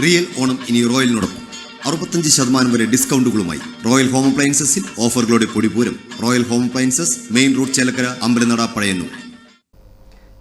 Real Onam ഇനി റോയലിനോടൊപ്പം. അറുപത്തഞ്ച് ശതമാനം വരെ ഡിസ്കൗണ്ടുകളുമായി റോയൽ ഹോം അപ്ലയൻസസിൽ ഓഫറുകളുടെ പൊടിപൂരം royal home appliances main road Chelakkara Ambalanada Pazhayannur.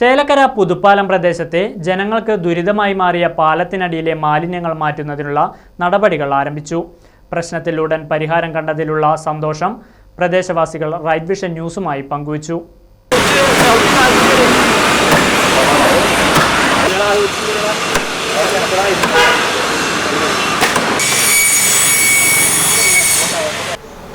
Chelakkara Puthuppalam പ്രദേശത്തെ ജനങ്ങൾക്ക് ദുരിതമായി മാറിയ പാലത്തിനടിയിലെ മാലിന്യങ്ങൾ മാറ്റുന്നതിനുള്ള നടപടികൾ ആരംഭിച്ചു. പ്രശ്നത്തിൽ ഉടൻ പരിഹാരം കണ്ടതിലുള്ള സന്തോഷം പ്രദേശവാസികൾ റൈറ്റ് വിഷൻ ന്യൂസുമായി പങ്കുവച്ചു.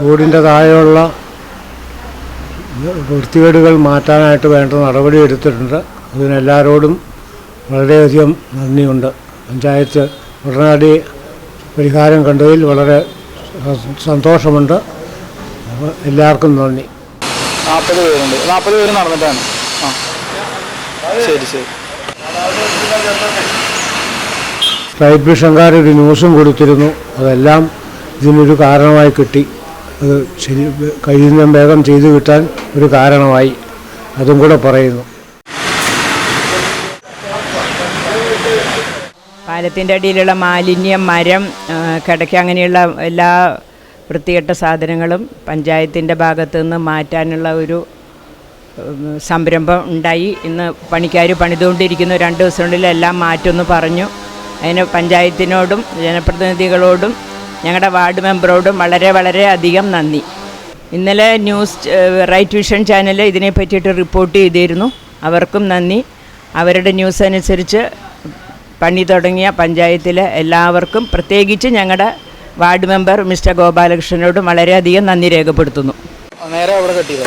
തോടിന്റെ താഴെയുള്ള വൃത്തികേടുകൾ മാറ്റാനായിട്ട് വേണ്ട നടപടി എടുത്തിട്ടുണ്ട്. അതിനെല്ലാവരോടും വളരെയധികം നന്ദിയുണ്ട്. പഞ്ചായത്ത് ഉടനടി പരിഹാരം കണ്ടതിൽ വളരെ സന്തോഷമുണ്ട്. എല്ലാവർക്കും നന്ദി. നാൽപ്പത് പേരുണ്ട്. നാൽപ്പത് പേര് നടന്നിട്ടാണ്. ആ. ശരി ശരി. വിഷൻകാർ ഒരു ന്യൂസും കൊടുത്തിരുന്നു. അതെല്ലാം ഇതിനൊരു കാരണമായി കിട്ടി. അത് ശരി കഴിയുന്ന വേഗം ചെയ്തു കിട്ടാൻ ഒരു കാരണമായി. അതും കൂടെ പറയുന്നു. പാലത്തിന്റെ അടിയിലുള്ള മാലിന്യം മരം കിടക്ക അങ്ങനെയുള്ള എല്ലാ വൃത്തികെട്ട സാധനങ്ങളും പഞ്ചായത്തിന്റെ ഭാഗത്തു നിന്ന് മാറ്റാനുള്ള ഒരു സംരംഭം ഉണ്ടായി. ഇന്ന് പണിക്കാർ പണിതുകൊണ്ടിരിക്കുന്നു. രണ്ട് ദിവസത്തിനുള്ളിൽ എല്ലാം മാറ്റുമെന്ന് പറഞ്ഞു. അതിന് പഞ്ചായത്തിനോടും ജനപ്രതിനിധികളോടും ഞങ്ങളുടെ വാർഡ് മെമ്പറോടും വളരെ വളരെ അധികം നന്ദി. ഇന്നലെ ന്യൂസ് റൈറ്റ് വിഷൻ ചാനൽ ഇതിനെ പറ്റിയിട്ട് റിപ്പോർട്ട് ചെയ്തിരുന്നു. അവർക്കും നന്ദി. അവരുടെ ന്യൂസ് അനുസരിച്ച് പണി തുടങ്ങിയ പഞ്ചായത്തിലെ എല്ലാവർക്കും പ്രത്യേകിച്ച് ഞങ്ങളുടെ വാർഡ് മെമ്പർ മിസ്റ്റർ ഗോപാലകൃഷ്ണനോടും വളരെയധികം നന്ദി രേഖപ്പെടുത്തുന്നു. നേരെ അവിടെ കെട്ടിയത്.